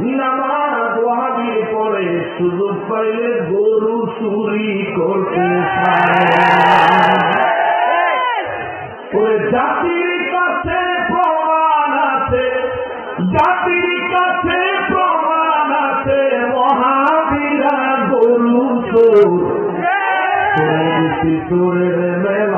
নামাজ ওয়াহাবির পরে সুযোগ পাইলে গরু চুরি করতে ওই জাতির কাছে প্রমাণ আছে জাতির কাছে প্রমাণ আছে মহাবীরা গরু চোর। তোরের মেলা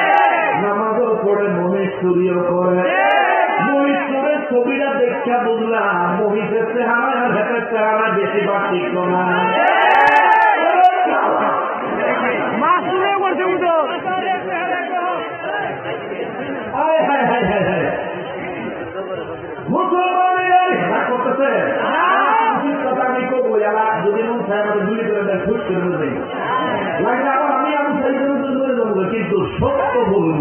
পড়ে মহিষ চুরিও করে। মহিষ ছবিটা দেখা বুঝলাম মহিষের চেহারা ভেতের চেহারা বেশি পার্থক্য না। মুসলমানের করতেছে। কথা আমি করব এলা যদি মন চায় আমাদের গুলি করে দেয় খুশ করে দেবে লাগলে আবার আমি কিন্তু সত্য বলব।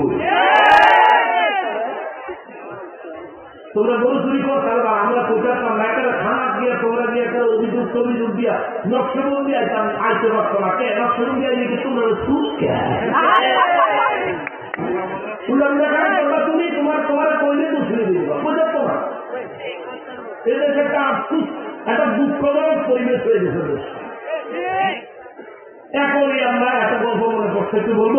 তোমরা গরু চুরি কর কারণ আমরা প্রচারতাম না একটা থানা গিয়ে, তোমরা গিয়ে একটা অভিযোগ অভিযোগ দিয়া নকশবন্দি আইতাম আইতে পারতো না। কে? নকশবন্দি আইলে কি তোমরা সুদ তুমি তোমার তোমার কইলে তো শুনে একটা আফসুস, একটা দুঃখজনক পরিবেশ হয়ে গেছে। একই আমরা এত গল্প মনে একটু বলব?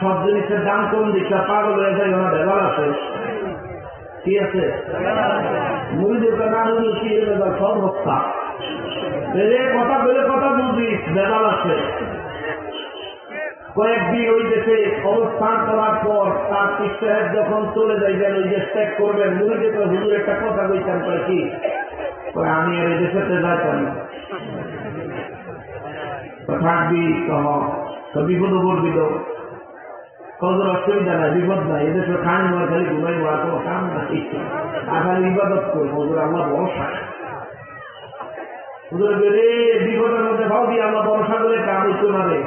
সব জিনিসের দাম কম দিচ্ছে পাগল হয়ে যায়, ওনার ব্যাপার আছে। কি আছে? মুড়িদের না হুজুর কি সব হত্যা। কথা বলে কথা বুঝিস বেদাল আছে। কয়েকদিন ওই দেশে অবস্থান করার পর তার শিক্ষাহের যখন চলে যাইবেন ওই দেশ ত্যাগ করবেন মুড়িতে তো হুজুর একটা কথা বলতাম করে কি? আমি আর এই দেশে যাইতাম না। থাকবি বিপদ পড়বি তো অসুবিধা নাই বিপদ নাই খান নয়, খালি ঘুমাই আর কোনো কাম নাই। ইবাদত হুজুর ভরসা হুজুর বিপদের মধ্যে ভাও দিয়ে ভরসা করে কাম হইতো না রে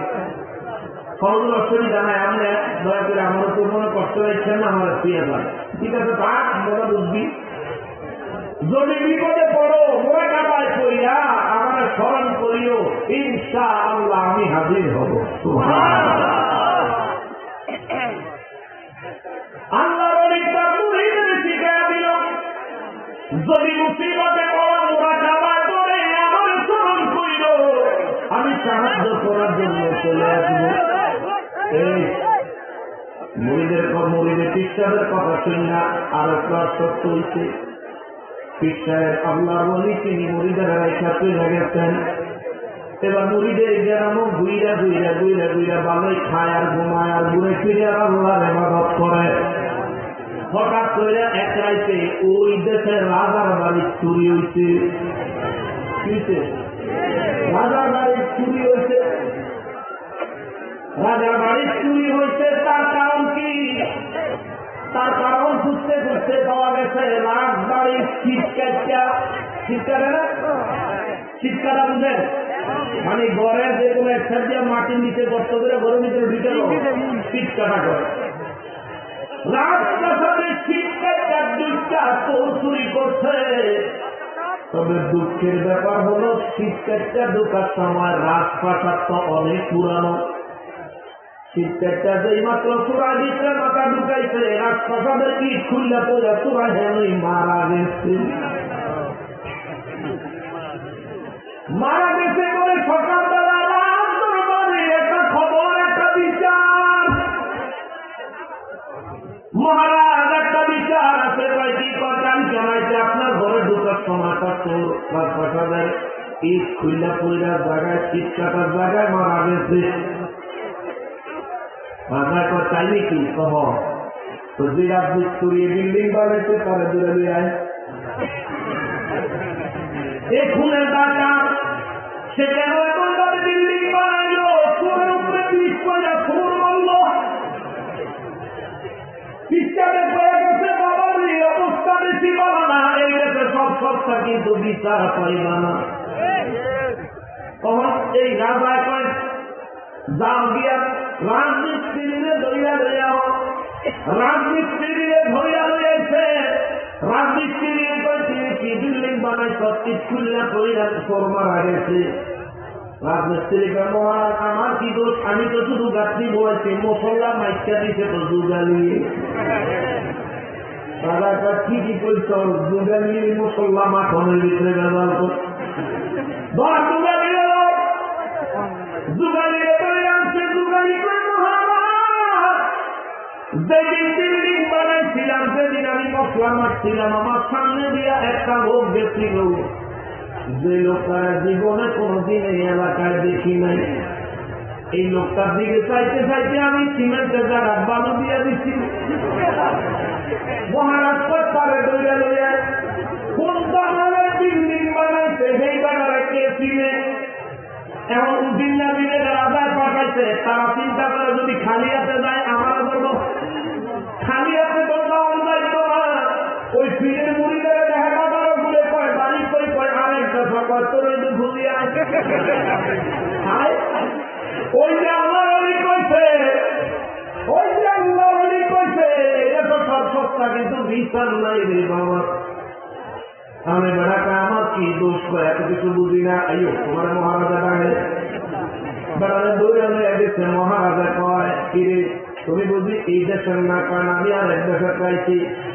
কোনো অসুবিধা নাই আপনি দয়া করে আমার তো মনে কষ্ট না, আমার পেয়ে যায় ঠিক আছে বুঝবি যদি বিপদে পড়ো কাটায় করিয়া আমার স্মরণ করিও ইনশা আল্লাহ আমি হাজির হব। যদি মুসিবতে খাবার করে আমার স্মরণ করিল আমি সাহায্য করার জন্য চলে আসব। এই মুড়িদের মুড়িদের পিসাবের কথা শুনি না, আর সত্য পিসাহের আল্লাহ বলি তিনি চলে গেছেন। এবার গুইরা গুইরা গুইরা গুইরা ভালোই খায় আর ঘুমায় আর ঘুরে ফিরে আর আল্লাহর এবাদত করে। হঠাৎ করে এক ওই দেশের রাজার বাড়ি চুরি হইছে রাজার বাড়ি চুরি হয়েছে। রাজার বাড়ি চুরি হয়েছে, তার কারণ কি? তার কারণ খুঁজতে খুঁজতে পাওয়া গেছে, রাজ বাড়ির শীতকাটা শীতকাটা শীতকাটা বুঝেন? মানে ঘরে যে কোনো একটা দিয়ে মাটির নিচে গর্ত করে ঘরের ভিতরে ঢুকে শীতকাটা করে। রাজপ্রাসাদে শীতকাটা দুইটা চোর চুরি করছে। তবে দুঃখের ব্যাপার সময় রাজপ্রাসাদ তো অনেক পুরানো। শীতকাটা যেই মাত্র দিচ্ছে মাথা ঢুকাইছে, রাজপ্রাসাদের কি খুললে পড়ে চূড়া হেনই মারা গেছে। মারা ঈদ খুললা পুইলার জায়গায় শীত কাটার জায়গায় মারা গেছে। মাথায় কর চাই নাকি কহ। তো যে রাজনীতি করিয়ে বিল্ডিং বানাইতে পারে দূরে দূরে আয়। খুনের দাটা সে কেন এমন ভাবে বিল্ডিং বানাইলো চোরের উপরে পিস করে খুন বলল পিসটারে পড়ে গেছে বাবার এই অবস্থা, বেশি ভালো না, এই দেশে সব সস্তা কিন্তু বিচার না। তখন এই রাজা কয় যাও গিয়া রাজমিস্ত্রিরে ধরিয়া লইয়া আমার কি দোষ? আমি তো শুধু গাছটি বলেছি মশলা মাইকা দিতে তো দুগালি দাদা কয় ঠিকই কইছ? দুগালি মশলা মাখনের ভিতরে ব্যবহার কর। যেদিন বিল্ডিং বানাইছিলাম সেদিন আমি আমার সামনে দিয়া একটা লোক যে লোকটা জীবনে কোনোদিন এই এলাকায় দেখি নাই। এই লোকটার দিকে চাইতে চাইতে আমি সিমেন্টের জায়গা বালু দিয়ে দিচ্ছি মহারাজ লইয়া কোন সেই কে চিনে? পাঠাইছে, তারা চিন্তা করে যদি খালি যায় ওই যে আল্লাহ অলি কইছে ওই যে আল্লাহ অলি কইছে এটা তো সব সস্তা কিন্তু বিচার নাই রে বাবা। আমি আমার কি দোষ এত কিছু বুঝি না আইও তোমার মহারাজা ডাকে বেড়ালে দৌড়ে হয়ে মহারাজা কয় কিরে তুমি বুঝি এই দেশের না কারণ আমি আর এক দেশে চাইছি